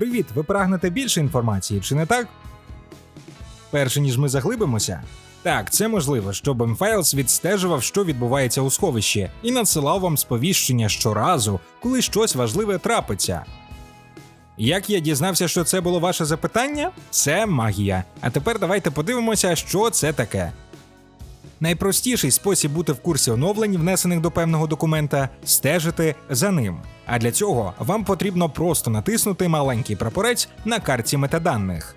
Привіт! Ви прагнете більше інформації, чи не так? Перше ніж ми заглибимося. Так, це можливо, щоб M-Files відстежував, що відбувається у сховищі, і надсилав вам сповіщення щоразу, коли щось важливе трапиться. Як я дізнався, що це було ваше запитання? Це магія. А тепер давайте подивимося, що це таке. Найпростіший спосіб бути в курсі оновлень, внесених до певного документа, стежити за ним. А для цього вам потрібно просто натиснути маленький прапорець на карті метаданих.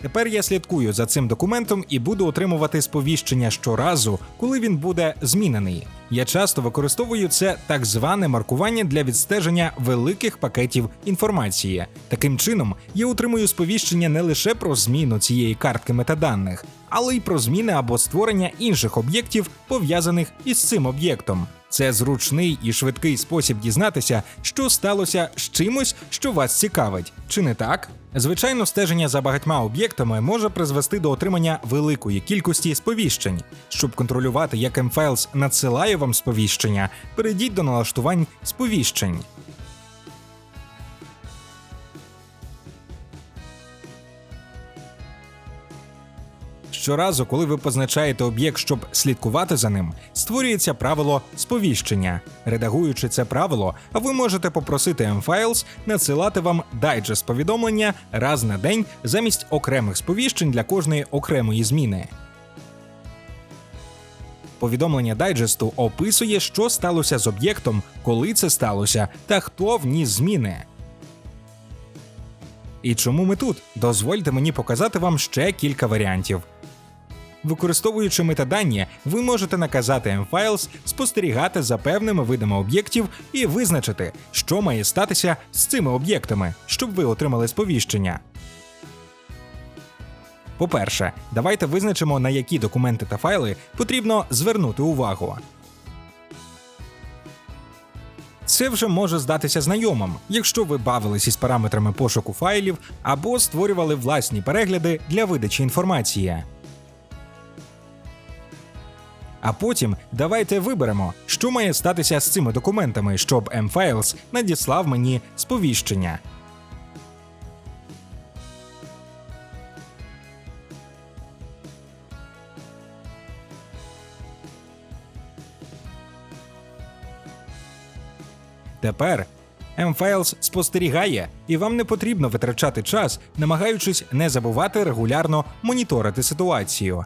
Тепер я слідкую за цим документом і буду отримувати сповіщення щоразу, коли він буде змінений. Я часто використовую це так зване маркування для відстеження великих пакетів інформації. Таким чином, я отримую сповіщення не лише про зміну цієї картки метаданих, але й про зміни або створення інших об'єктів, пов'язаних із цим об'єктом. Це зручний і швидкий спосіб дізнатися, що сталося з чимось, що вас цікавить, чи не так? Звичайно, стеження за багатьма об'єктами може призвести до отримання великої кількості сповіщень. Щоб контролювати, як MFiles надсилає вам сповіщення, перейдіть до налаштувань сповіщень. Щоразу, коли ви позначаєте об'єкт, щоб слідкувати за ним, створюється правило сповіщення. Редагуючи це правило, ви можете попросити MFiles надсилати вам дайджест повідомлення раз на день замість окремих сповіщень для кожної окремої зміни. Повідомлення дайджесту описує, що сталося з об'єктом, коли це сталося, та хто вніс зміни. І чому ми тут? Дозвольте мені показати вам ще кілька варіантів. Використовуючи метадані, ви можете наказати MFiles спостерігати за певними видами об'єктів і визначити, що має статися з цими об'єктами, щоб ви отримали сповіщення. По-перше, давайте визначимо, на які документи та файли потрібно звернути увагу. Це вже може здатися знайомим, якщо ви бавились із параметрами пошуку файлів або створювали власні перегляди для видачі інформації. А потім давайте виберемо, що має статися з цими документами, щоб MFiles надіслав мені сповіщення. Тепер MFiles спостерігає, і вам не потрібно витрачати час, намагаючись не забувати регулярно моніторити ситуацію.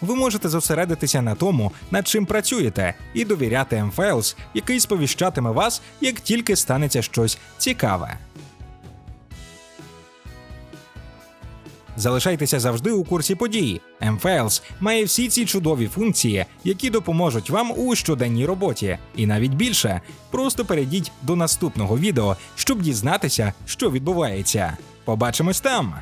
Ви можете зосередитися на тому, над чим працюєте, і довіряти MFiles, який сповіщатиме вас, як тільки станеться щось цікаве. Залишайтеся завжди у курсі подій. MFiles має всі ці чудові функції, які допоможуть вам у щоденній роботі, і навіть більше. Просто перейдіть до наступного відео, щоб дізнатися, що відбувається. Побачимось там!